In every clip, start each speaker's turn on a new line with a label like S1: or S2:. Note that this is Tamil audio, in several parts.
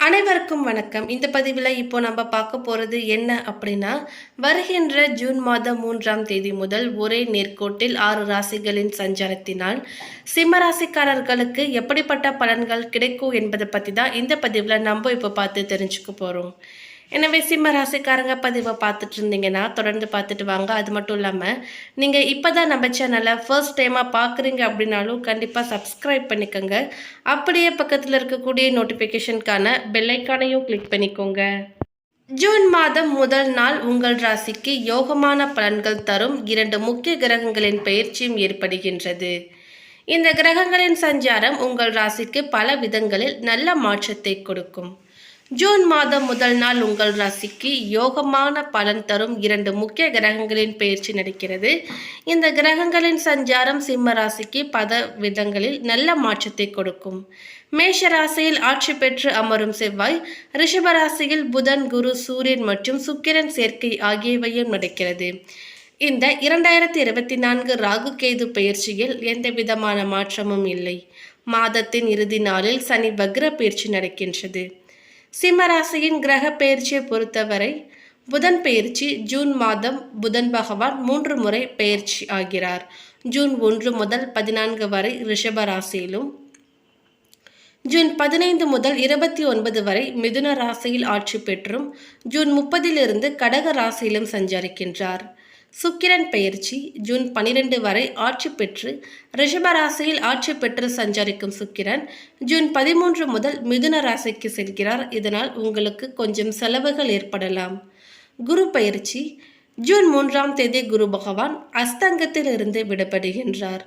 S1: அனைவருக்கும் வணக்கம். இந்த பதிவில் இப்போ நம்ம பார்க்க போகிறது என்ன அப்படின்னா வருகின்ற ஜூன் மாதம் மூன்றாம் தேதி முதல் ஒரே நேர்கோட்டில் ஆறு ராசிகளின் சஞ்சாரத்தினால் சிம்ம ராசிக்காரர்களுக்கு எப்படிப்பட்ட பலன்கள் கிடைக்கும் என்பதை பற்றி தான் இந்த பதிவில் நம்ம இப்போ பார்த்து தெரிஞ்சுக்க போகிறோம் எனவே சிம்ம ராசிக்காரங்க பதிவை பார்த்துட்டு இருந்தீங்கன்னா தொடர்ந்து பார்த்துட்டு வாங்க. அது மட்டும் இல்லாமல் நீங்கள் இப்போ தான் நம்ம சேனலை ஃபர்ஸ்ட் டைமாக பார்க்குறீங்க அப்படின்னாலும் கண்டிப்பாக சப்ஸ்கிரைப் பண்ணிக்கோங்க. அப்படியே பக்கத்தில் இருக்கக்கூடிய நோட்டிஃபிகேஷனுக்கான பெல்லைக்கானையும் கிளிக் பண்ணிக்கோங்க. ஜூன் மாதம் முதல் நாள் உங்கள் ராசிக்கு யோகமான பலன்கள் தரும். இரண்டு முக்கிய கிரகங்களின் பயிற்சியும் ஏற்படுகின்றது. இந்த கிரகங்களின் சஞ்சாரம் உங்கள் ராசிக்கு பல விதங்களில் நல்ல மாற்றத்தை கொடுக்கும். ஜூன் மாதம் முதல் நாள் உங்கள் ராசிக்கு யோகமான பலன் தரும் இரண்டு முக்கிய கிரகங்களின் பயிற்சி நடக்கிறது. இந்த கிரகங்களின் சஞ்சாரம் சிம்ம ராசிக்கு பல விதங்களில் நல்ல மாற்றத்தை கொடுக்கும். மேஷ ராசியில் ஆட்சி பெற்று அமரும் செவ்வாய் ரிஷப ராசியில் புதன் குரு சூரியன் மற்றும் சுக்கிரன் சேர்க்கை ஆகியவையும் நடக்கிறது. இந்த இரண்டாயிரத்தி இருபத்தி நான்கு ராகு கேது பயிற்சியில் எந்த விதமான மாற்றமும் இல்லை. மாதத்தின் இறுதி நாளில் சனி வக்ர பயிற்சி நடக்கின்றது. சிம்மராசியின் கிரக பெயர்ச்சியை பொறுத்தவரை புதன் பெயர்ச்சி ஜூன் மாதம் புதன் பகவான் மூன்று முறை பெயர்ச்சி ஆகிறார். ஜூன் ஒன்று முதல் பதினான்கு வரை ரிஷப ராசியிலும் ஜூன் பதினைந்து முதல் இருபத்தி ஒன்பது வரை மிதுன ராசியில் ஆட்சி பெற்றும் ஜூன் முப்பதிலிருந்து கடக ராசியிலும் சஞ்சரிக்கின்றார். சுக்கிரன் பெயர்ச்சி ஜூன் பனிரெண்டு வரை ஆட்சி பெற்று ரிஷபராசியில் ஆட்சி பெற்று சஞ்சரிக்கும் சுக்கிரன். ஜூன் பதிமூன்று முதல் மிதுன ராசிக்கு செல்கிறார். இதனால் உங்களுக்கு கொஞ்சம் செலவுகள் ஏற்படலாம். குரு பயிற்சி ஜூன் மூன்றாம் தேதி குரு பகவான் அஸ்தங்கத்தில் இருந்து விடப்படுகின்றார்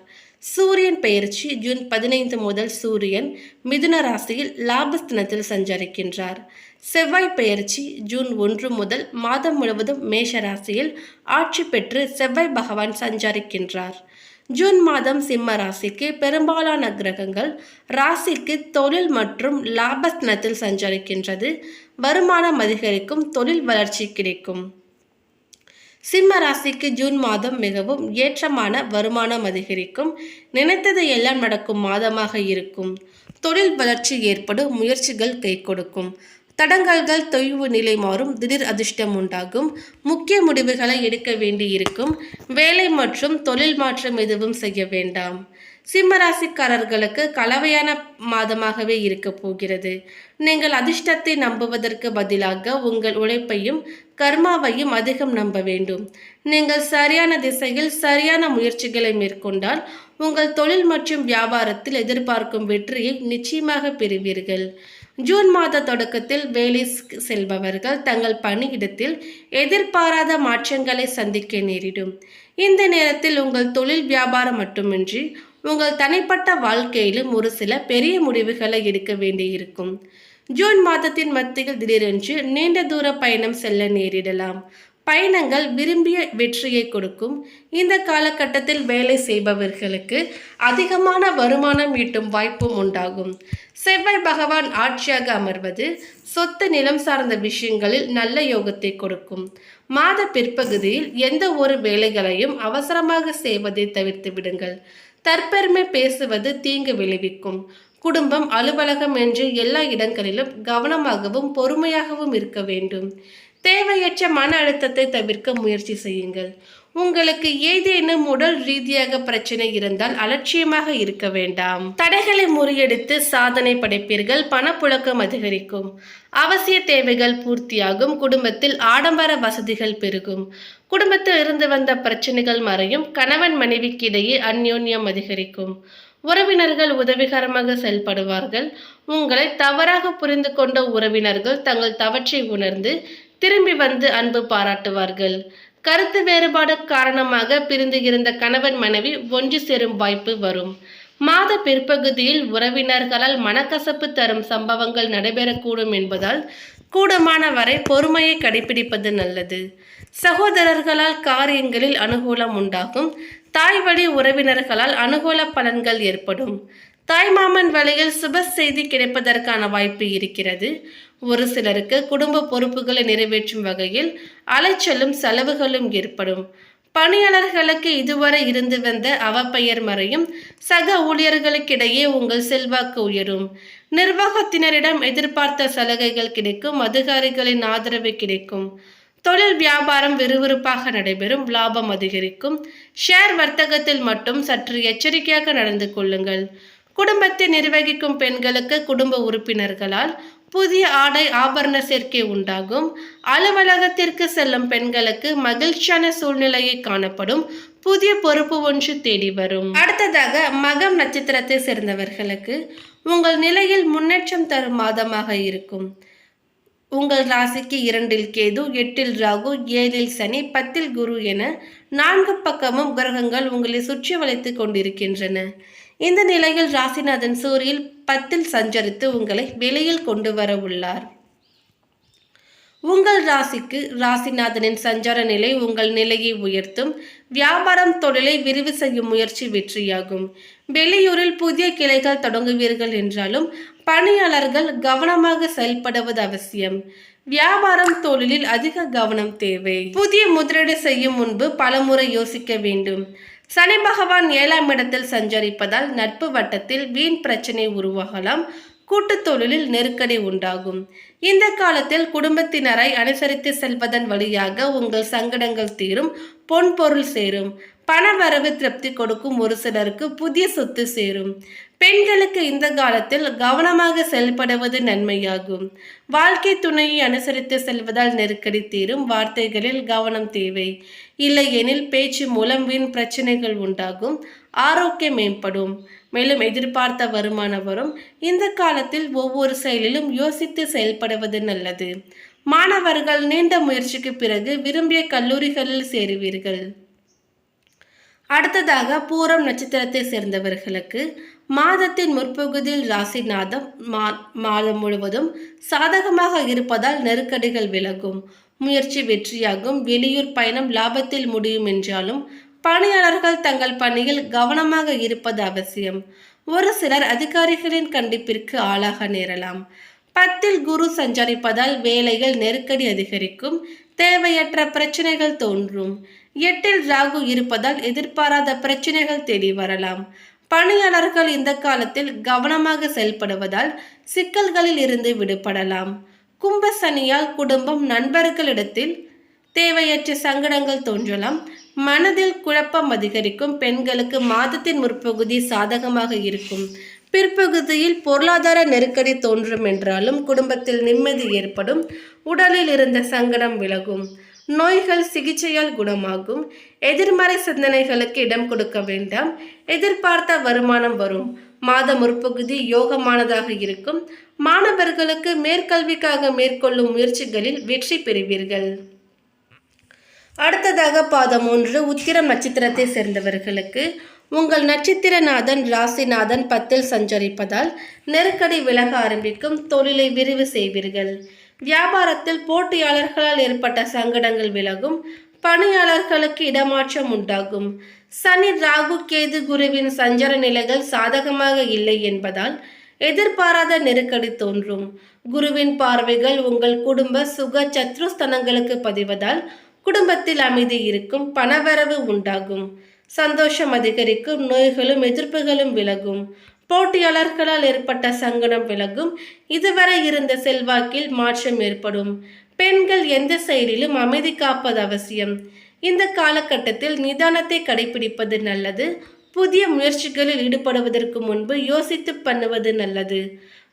S1: சூரியன் பெயர்ச்சி ஜூன் பதினைந்து முதல் சூரியன் மிதுன ராசியில் லாபஸ்தனத்தில் சஞ்சரிக்கின்றார். செவ்வாய் பெயர்ச்சி ஜூன் ஒன்று முதல் மாதம் முழுவதும் மேஷ ராசியில் ஆட்சி பெற்று செவ்வாய் பகவான் சஞ்சரிக்கின்றார். ஜூன் மாதம் சிம்ம ராசிக்கு பெரும்பாலான கிரகங்கள் ராசிக்கு தொழில் மற்றும் லாபஸ்தனத்தில் சஞ்சரிக்கின்றது. வருமானம் அதிகரிக்கும் தொழில் வளர்ச்சி கிடைக்கும். சிம்ம ராசிக்கு ஜூன் மாதம் மிகவும் ஏற்றமான வருமானம் அதிகரிக்கும். நினைத்தது எல்லாம் நடக்கும் மாதமாக இருக்கும். தொழில் வளர்ச்சி ஏற்படும் முயற்சிகள் கை கொடுக்கும். தடங்கல்கள் தொய்வு நிலை மாறும் திடீர் அதிர்ஷ்டம் உண்டாகும். முக்கிய முடிவுகளை எடுக்க வேண்டி இருக்கும் வேலை மற்றும் தொழில் மாற்றம் எதுவும் செய்ய வேண்டாம். சிம்மராசிக்காரர்களுக்கு கலவையான மாதமாகவே இருக்க போகிறது. நீங்கள் அதிர்ஷ்டத்தை நம்புவதற்கு பதிலாக உங்கள் உழைப்பையும் கர்மாவையும் அதிகம் நம்ப வேண்டும். நீங்கள் சரியான திசையில் சரியான முயற்சிகளை மேற்கொண்டால் உங்கள் தொழில் மற்றும் வியாபாரத்தில் எதிர்பார்க்கும் வெற்றியை நிச்சயமாக பெறுவீர்கள். ஜூன் மாத தொடக்கத்தில் வேலை செல்பவர்கள் தங்கள் பணியிடத்தில் எதிர்பாராத மாற்றங்களை சந்திக்க நேரிடும். இந்த நேரத்தில் உங்கள் தொழில் வியாபாரம் மட்டுமின்றி உங்கள் தனிப்பட்ட வாழ்க்கையிலும் ஒரு சில பெரிய முடிவுகளை எடுக்க வேண்டியிருக்கும். ஜூன் மாதத்தின் மத்தியில் திடீரென்று நீண்ட தூர பயணம் செல்ல நேரிடலாம். பயணங்கள் விரும்பிய வெற்றியை கொடுக்கும். இந்த காலகட்டத்தில் வேலை செய்பவர்களுக்கு அதிகமான வருமானம் ஈட்டும் வாய்ப்பும் உண்டாகும். செவ்வாய் பகவான் ஆட்சியாக அமர்வது சொத்து நிலம் சார்ந்த விஷயங்களில் நல்ல யோகத்தை கொடுக்கும். மாத பிற்பகுதியில் எந்த ஒரு வேலைகளையும் அவசரமாக செய்வதை தவிர்த்து விடுங்கள். தற்பெருமை பேசுவது தீங்கு விளைவிக்கும். குடும்பம் அலுவலகம் என்று எல்லா இடங்களிலும் கவனமாகவும் பொறுமையாகவும் இருக்க வேண்டும். தேவையற்ற மன அழுத்தத்தை தவிர்க்க முயற்சி செய்யுங்கள். உங்களுக்கு ஏதேனும் உடல் ரீதியாக பிரச்சனை இருந்தால் அலட்சியமாக இருக்க வேண்டாம். தடைகளை முறியடித்து சாதனை படைப்பீர்கள் பணப்புழக்கம் அதிகரிக்கும். அவசிய தேவைகள் பூர்த்தியாகும் குடும்பத்தில் ஆடம்பர வசதிகள் பெருகும். குடும்பத்தில் இருந்து வந்த பிரச்சனைகள் மறையும் கணவன் மனைவிக்கு இடையே அந்யோன்யம் அதிகரிக்கும். உறவினர்கள் உதவிகரமாக செயல்படுவார்கள். உங்களை தவறாக புரிந்து கொண்ட உறவினர்கள் தங்கள் தவற்றை உணர்ந்து திரும்பி வந்து அன்பு பாராட்டுவார்கள். கருத்து வேறுபாடு காரணமாக பிரிந்து இருந்த கணவன் மனைவி ஒன்று சேரும் வாய்ப்பு வரும். மாத பிற்பகுதியில் உறவினர்களால் மனக்கசப்பு தரும் சம்பவங்கள் நடைபெறக்கூடும் என்பதால் கூடுமான வரை பொறுமையை கடைபிடிப்பது நல்லது. சகோதரர்களால் காரியங்களில் அனுகூலம் உண்டாகும். தாய் வழி உறவினர்களால் அனுகூல பலன்கள் ஏற்படும். தாய்மாமன் வழியில் சுப செய்தி கிடைப்பதற்கான வாய்ப்பு இருக்கிறது. ஒரு சிலருக்கு குடும்ப பொறுப்புகளை நிறைவேற்றும் வகையில் அலைச்சலும் செலவுகளும் ஏற்படும். பணியாளர்களுக்கு இதுவரை இருந்து வந்த அவப்பெயர் மறையும் சக ஊழியர்களுக்கிடையே உங்கள் செல்வாக்கு உயரும். நிர்வாகத்தினரிடம் எதிர்பார்த்த சலுகைகள் கிடைக்கும் அதிகாரிகளின் ஆதரவு கிடைக்கும். தொழில் வியாபாரம் விறுவிறுப்பாக நடைபெறும் லாபம் அதிகரிக்கும். ஷேர் வர்த்தகத்தில் மட்டும் சற்று எச்சரிக்கையாக நடந்து கொள்ளுங்கள். குடும்பத்தை நிர்வகிக்கும் பெண்களுக்கு குடும்ப உறுப்பினர்களால் புதிய ஆடை ஆபரண சேர்க்கை உண்டாகும். அலுவலகத்திற்கு செல்லும் பெண்களுக்கு மகிழ்ச்சியான சூழ்நிலையை காணப்படும். புதிய பொறுப்பு ஒன்று தேடி வரும். அடுத்ததாக மகம் நட்சத்திரத்தை சேர்ந்தவர்களுக்கு உங்கள் நிலையில் முன்னேற்றம் தரும் மாதமாக இருக்கும். உங்கள் ராசிக்கு இரண்டில் கேது எட்டில் ராகு ஏழில் சனி பத்தில் குரு என நான்கு பக்கமும் கிரகங்கள் உங்களை சுற்றி வளைத்துக் கொண்டிருக்கின்றன. இந்த நிலையில் ராசிநாதன் சூரியில் பத்தில் சஞ்சரித்து உங்களை வெளியில் கொண்டு வர உள்ளார். உங்கள் ராசிக்கு ராசிநாதனின் சஞ்சார நிலை உங்கள் நிலையை உயர்த்தும். வியாபாரம் தொழிலை விரிவு செய்யும் முயற்சி வெற்றியாகும். வெளியூரில் புதிய கிளைகள் தொடங்குவீர்கள் என்றாலும் பணியாளர்கள் கவனமாக செயல்படுவது அவசியம். வியாபாரம் தொழிலில் அதிக கவனம் தேவை. புதிய முதலீடு செய்யும் முன்பு பலமுறை யோசிக்க வேண்டும். சனி பகவான் ஏழாம் இடத்தில் சஞ்சரிப்பதால் நட்பு வட்டத்தில் வீண் பிரச்சனை உருவாகலாம். கூட்டுத் தொழிலில் நெருக்கடி உண்டாகும். இந்த காலத்தில் குடும்பத்தினரை அனுசரித்து செல்வதன் வழியாக உங்கள் சங்கடங்கள் தீரும் பொன் பொருள் சேரும். பண வரவு திருப்தி கொடுக்கும் ஒரு சிலருக்கு புதிய சொத்து சேரும். பெண்களுக்கு இந்த காலத்தில் கவனமாக செயல்படுவது நன்மையாகும். வாழ்க்கை துணையை அனுசரித்து செல்வதால் நெருக்கடி தீரும் வார்த்தைகளில் கவனம் தேவை. இல்லையெனில் பேச்சு மூலம் வீண் பிரச்சனைகள் உண்டாகும். ஆரோக்கியம் மேம்படும். மேலும் எதிர்பார்த்த வருமானம் வரும். இந்த காலத்தில் ஒவ்வொரு செயலிலும் யோசித்து செயல்படுவது நல்லது. மாணவர்கள் நீண்ட முயற்சிக்கு பிறகு விரும்பிய கல்லூரிகளில் சேருவீர்கள். அடுத்ததாக பூரம் நட்சத்திரத்தை சேர்ந்தவர்களுக்கு மாதத்தின் முற்பகுதியில் ராசிநாதம் மா மாதம் முழுவதும் சாதகமாக இருப்பதால் நெருக்கடிகள் விலகும். முயற்சி வெற்றியாகும். வெளியூர் பயணம் லாபத்தில் முடியும் என்றாலும் பணியாளர்கள் தங்கள் பணியில் கவனமாக இருப்பது அவசியம். ஒரு சிலர் அதிகாரிகளின் கண்டிப்பிற்கு ஆளாக நேரலாம். பத்தில் குரு சஞ்சரிப்பதால் வேலைகள் நெருக்கடி அதிகரிக்கும் தேவையற்ற பிரச்சனைகள் தோன்றும். எட்டில் ராகு இருப்பதால் எதிர்பாராத பிரச்சனைகள் தேடி வரலாம். பணியாளர்கள் இந்த காலத்தில் கவனமாக செயல்படுவதால் சிக்கல்களில் இருந்து விடுபடலாம். கும்பசனியால் குடும்பம் நண்பர்களிடத்தில் தேவையற்ற சங்கடங்கள் தோன்றலாம். மனதில் குழப்பம் அதிகரிக்கும் பெண்களுக்கு மாதத்தின் முற்பகுதி சாதகமாக இருக்கும். பிற்பகுதியில் பொருளாதார நெருக்கடி தோன்றும் என்றாலும் குடும்பத்தில் நிம்மதி ஏற்படும். உடலில் இருந்த சங்கடம் விலகும். நோய்கள் சிகிச்சையால் குணமாகும். எதிர்மறை சிந்தனைகளுக்கு இடம் கொடுக்க வேண்டாம். எதிர்பார்த்த வருமானம் வரும். மாத முற்பகுதி யோகமானதாக இருக்கும். மாணவர்களுக்கு மேற்கல்விக்காக மேற்கொள்ளும் முயற்சிகளில் வெற்றி பெறுவீர்கள். அடுத்ததாக பாதம் ஒன்று உத்திரம் நட்சத்திரத்தை சேர்ந்தவர்களுக்கு. உங்கள் நட்சத்திரநாதன் ராசிநாதன் பத்தில் சஞ்சரிப்பதால் நெருக்கடி விலக ஆரம்பிக்கும் தொழிலை விரிவு செய்வீர்கள். வியாபாரத்தில் போட்டியாளர்களால் ஏற்பட்ட சங்கடங்கள் விலகும் பணியாளர்களுக்கு இடமாற்றம் உண்டாகும். சனி ராகு கேது குருவின் சஞ்சர நிலைகள் சாதகமாக இல்லை என்பதால் எதிர்பாராத நெருக்கடி தோன்றும். குருவின் பார்வைகள் உங்கள் குடும்ப சுக சத்ருஸ்தனங்களுக்கு பதிவதால் குடும்பத்தில் அமைதி இருக்கும் பணவரவு உண்டாகும். சந்தோஷம் அதிகரிக்கும் நோய்களும் எதிர்ப்புகளும் விலகும். போட்டியாளர்களால் ஏற்பட்ட சங்கடம் விலகும். இதுவரை இருந்த செல்வாக்கில் மாற்றம் ஏற்படும். பெண்கள் எந்த செயலிலும் அமைதி காப்பது அவசியம். இந்த காலகட்டத்தில் நிதானத்தை கடைபிடிப்பது நல்லது. புதிய முயற்சிகளில் ஈடுபடுவதற்கு முன்பு யோசித்து பண்ணுவது நல்லது.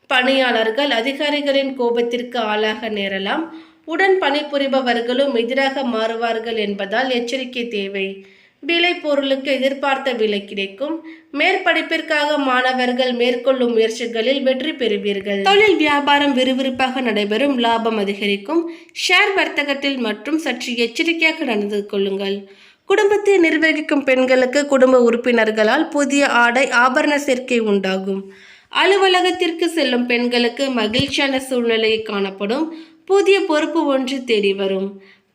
S1: பணியாளர்கள் அதிகாரிகளின் கோபத்திற்கு ஆளாக நேரலாம். உடன் பணிபுரிபவர்களும் எதிராக மாறுவார்கள் என்பதால் எச்சரிக்கை தேவை. விலை பொருளுக்கு எதிர்பார்த்த விலை கிடைக்கும். மேற்படிப்பிற்காக மாணவர்கள் மேற்கொள்ளும் முயற்சிகளில் வெற்றி பெறுவீர்கள். தொழில் வியாபாரம் விறுவிறுப்பாக நடைபெறும் லாபம் அதிகரிக்கும். ஷேர் வர்த்தகத்தில் மற்றும் சற்று எச்சரிக்கையாக நடந்து கொள்ளுங்கள். குடும்பத்தை நிர்வகிக்கும் பெண்களுக்கு குடும்ப உறுப்பினர்களால் புதிய ஆடை ஆபரண சேர்க்கை உண்டாகும். அலுவலகத்திற்கு செல்லும் பெண்களுக்கு மகிழ்ச்சியான சூழ்நிலை காணப்படும். புதிய பொறுப்பு ஒன்று தேடி வரும்.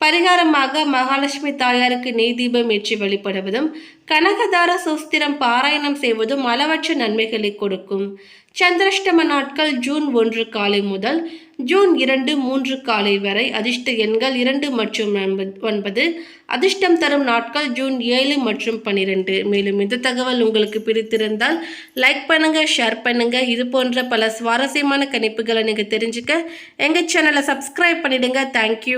S1: பரிகாரமாக மகாலட்சுமி தாயாருக்கு நெய் தீபம் ஏற்றி வழிபடுவதும் கனகதார சுஸ்திரம் பாராயணம் செய்வதும் அளவற்ற நன்மைகளை கொடுக்கும். சந்திரஷ்டம நாட்கள் ஜூன் ஒன்று காலை முதல் ஜூன் இரண்டு மூன்று காலை வரை அதிர்ஷ்ட எண்கள் இரண்டு மற்றும் ஒன்பது- ஒன்பது. அதிர்ஷ்டம் தரும் நாட்கள் ஜூன் ஏழு மற்றும் பன்னிரெண்டு மேலும் இந்த தகவல் உங்களுக்கு பிடித்திருந்தால் லைக் பண்ணுங்க ஷேர் பண்ணுங்க. இது போன்ற பல சுவாரஸ்யமான கணிப்புகளை நீங்கள் தெரிஞ்சுக்க எங்கள் சேனலை சப்ஸ்கிரைப் பண்ணிடுங்க. தேங்க்யூ